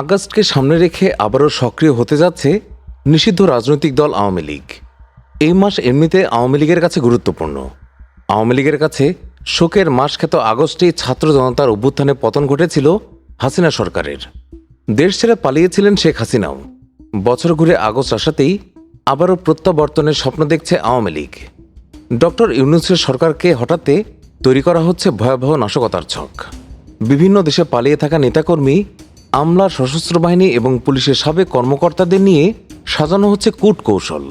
আগস্টকে সামনে রেখে আবারও সক্রিয় হতে যাচ্ছে নিষিদ্ধ রাজনৈতিক দল আওয়ামী লীগ। এই মাস এমনিতে আওয়ামী লীগের কাছে গুরুত্বপূর্ণ। আওয়ামী লীগের কাছে শোকের মাস খ্যাত আগস্টেই ছাত্র জনতার অভ্যুত্থানে পতন ঘটেছিল হাসিনা সরকারের। দেশ ছেড়ে পালিয়েছিলেন শেখ হাসিনাও। বছর ঘুরে আগস্ট আসাতেই আবারও প্রত্যাবর্তনের স্বপ্ন দেখছে আওয়ামী লীগ। ডক্টর ইউনুসের সরকারকে হঠাতে তৈরি করা হচ্ছে ভয়াবহ নাশকতার ছক। বিভিন্ন দেশে পালিয়ে থাকা নেতাকর্মী আমলার সশস্ত্র বাহিনী এবং পুলিশের সাবেক কর্মকর্তাদের নিয়ে সাজানো হচ্ছে কূট কৌশল।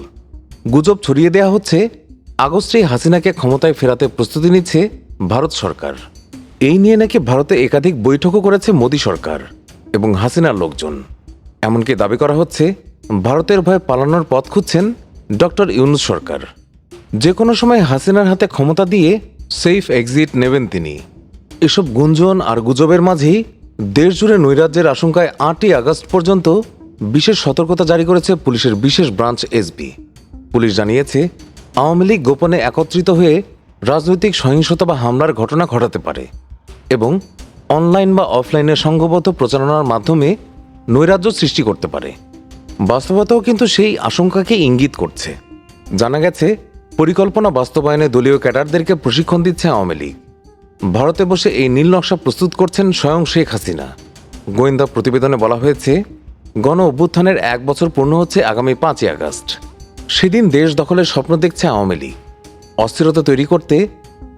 গুজব ছড়িয়ে দেওয়া হচ্ছে আগস্টেই হাসিনাকে ক্ষমতায় ফেরাতে প্রস্তুতি নিচ্ছে ভারত সরকার। এই নিয়ে নাকি ভারতে একাধিক বৈঠকও করেছে মোদী সরকার এবং হাসিনার লোকজন। এমনকি দাবি করা হচ্ছে, ভারতের ভয়ে পালানোর পথ খুঁজছেন ডক্টর ইউনুস সরকার। যে কোনো সময় হাসিনার হাতে ক্ষমতা দিয়ে সেফ এক্সিট নেবেন তিনি। এসব গুঞ্জন আর গুজবের মাঝেই দেশ জুড়ে নৈরাজ্যের আশঙ্কায় আটই আগস্ট পর্যন্ত বিশেষ সতর্কতা জারি করেছে পুলিশের বিশেষ ব্রাঞ্চ এসবি পুলিশ জানিয়েছে, আওয়ামী লীগ গোপনে একত্রিত হয়ে রাজনৈতিক সহিংসতা বা হামলার ঘটনা ঘটাতে পারে এবং অনলাইন বা অফলাইনে সংঘবদ্ধ প্রচারণার মাধ্যমে নৈরাজ্য সৃষ্টি করতে পারে। বাস্তবতাও কিন্তু সেই আশঙ্কাকে ইঙ্গিত করছে। জানা গেছে, পরিকল্পনা বাস্তবায়নে দলীয় ক্যাডারদেরকে প্রশিক্ষণ দিচ্ছে আওয়ামী লীগ। ভারতে বসে এই নীল নকশা প্রস্তুত করছেন স্বয়ং শেখ হাসিনা। গোয়েন্দা প্রতিবেদনে বলা হয়েছে, গণ অভ্যুত্থানের এক বছর পূর্ণ হচ্ছে আগামী পাঁচই আগস্ট। সেদিন দেশ দখলের স্বপ্ন দেখছে আওয়ামী লীগ। অস্থিরতা তৈরি করতে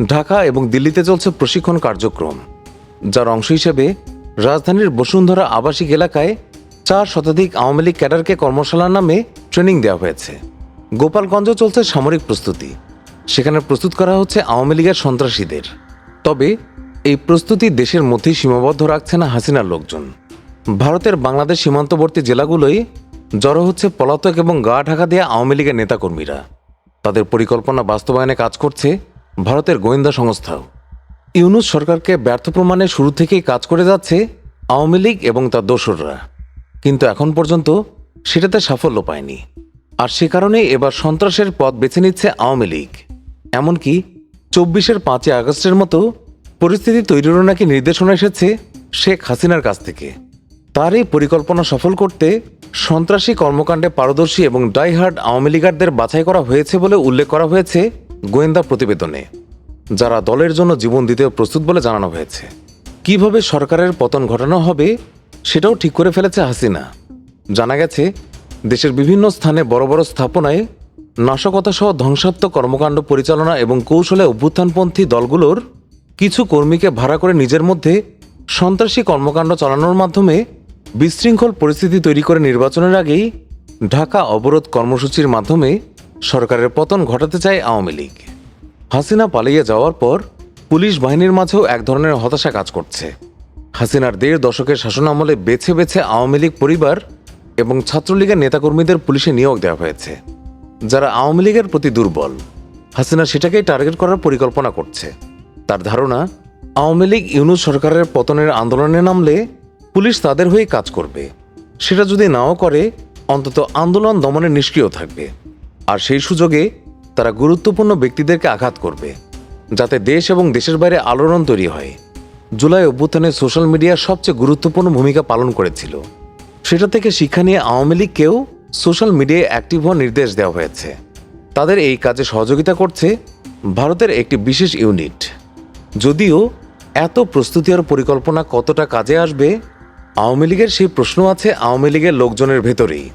ঢাকা এবং দিল্লিতে চলছে প্রশিক্ষণ কার্যক্রম, যার অংশ হিসেবে রাজধানীর বসুন্ধরা আবাসিক এলাকায় চার শতাধিক আওয়ামী লীগ ক্যাডারকে কর্মশালার নামে ট্রেনিং দেওয়া হয়েছে। গোপালগঞ্জে চলছে সামরিক প্রস্তুতি। সেখানে প্রস্তুত করা হচ্ছে আওয়ামী লীগের সন্ত্রাসীদের। তবে এই প্রস্তুতি দেশের মধ্যেই সীমাবদ্ধ রাখছে না হাসিনার লোকজন। ভারতের বাংলাদেশ সীমান্তবর্তী জেলাগুলোই জড়ো হচ্ছে পলাতক এবং গা ঢাকা দেওয়া আওয়ামী লীগের নেতাকর্মীরা। তাদের পরিকল্পনা বাস্তবায়নে কাজ করছে ভারতের গোয়েন্দা সংস্থাও। ইউনুস সরকারকে ব্যর্থ প্রমাণে শুরু থেকেই কাজ করে যাচ্ছে আওয়ামী লীগ এবং তার দোসররা। কিন্তু এখন পর্যন্ত সেটাতে সাফল্য পায়নি। আর সে কারণে এবার সন্ত্রাসের পথ বেছে নিচ্ছে আওয়ামী লীগ। এমনকি চব্বিশের পাঁচই আগস্টের মতো পরিস্থিতি তৈরিরও নাকি নির্দেশনা এসেছে শেখ হাসিনার কাছ থেকে। তার এই পরিকল্পনা সফল করতে সন্ত্রাসী কর্মকাণ্ডে পারদর্শী এবং ডাইহার্ড আওয়ামী লীগারদের বাছাই করা হয়েছে বলে উল্লেখ করা হয়েছে গোয়েন্দা প্রতিবেদনে, যারা দলের জন্য জীবন দিতে প্রস্তুত বলে জানানো হয়েছে। কীভাবে সরকারের পতন ঘটানো হবে সেটাও ঠিক করে ফেলেছে হাসিনা। জানা গেছে, দেশের বিভিন্ন স্থানে বড় বড় স্থাপনায় নাশকতা সহ ধ্বংসাত্মক কর্মকাণ্ড পরিচালনা এবং কৌশলে অভ্যুত্থানপন্থী দলগুলোর কিছু কর্মীকে ভাড়া করে নিজের মধ্যে সন্ত্রাসী কর্মকাণ্ড চালানোর মাধ্যমে বিশৃঙ্খল পরিস্থিতি তৈরি করে নির্বাচনের আগেই ঢাকা অবরোধ কর্মসূচির মাধ্যমে সরকারের পতন ঘটাতে চায় আওয়ামী লীগ। হাসিনা পালিয়ে যাওয়ার পর পুলিশ বাহিনীর মাঝেও এক ধরনের হতাশা কাজ করছে। হাসিনার দেড় দশকের শাসনামলে বেছে বেছে আওয়ামী লীগ পরিবার এবং ছাত্রলীগের নেতাকর্মীদের পুলিশে নিয়োগ দেওয়া হয়েছে। যারা আওয়ামী লীগের প্রতি দুর্বল, হাসিনা সেটাকেই টার্গেট করার পরিকল্পনা করছে। তার ধারণা, আওয়ামী লীগ ইউনুস সরকারের পতনের আন্দোলনে নামলে পুলিশ তাদের হয়ে কাজ করবে। সেটা যদি নাও করে, অন্তত আন্দোলন দমনে নিষ্ক্রিয় থাকবে। আর সেই সুযোগে তারা গুরুত্বপূর্ণ ব্যক্তিদেরকে আঘাত করবে, যাতে দেশ এবং দেশের বাইরে আলোড়ন তৈরি হয়। জুলাই অভ্যুত্থানে সোশ্যাল মিডিয়া সবচেয়ে গুরুত্বপূর্ণ ভূমিকা পালন করেছিল। সেটা থেকে শিক্ষা নিয়ে আওয়ামী লীগকেও সোশ্যাল মিডিয়ায় অ্যাক্টিভ হওয়ার নির্দেশ দেওয়া হয়েছে। তাদের এই কাজে সহযোগিতা করছে ভারতের একটি বিশেষ ইউনিট। যদিও এত প্রস্তুতি আর পরিকল্পনা কতটা কাজে আসবে, আওয়ামী লীগের সেই প্রশ্ন আছে আওয়ামী লীগের লোকজনের ভেতরেই।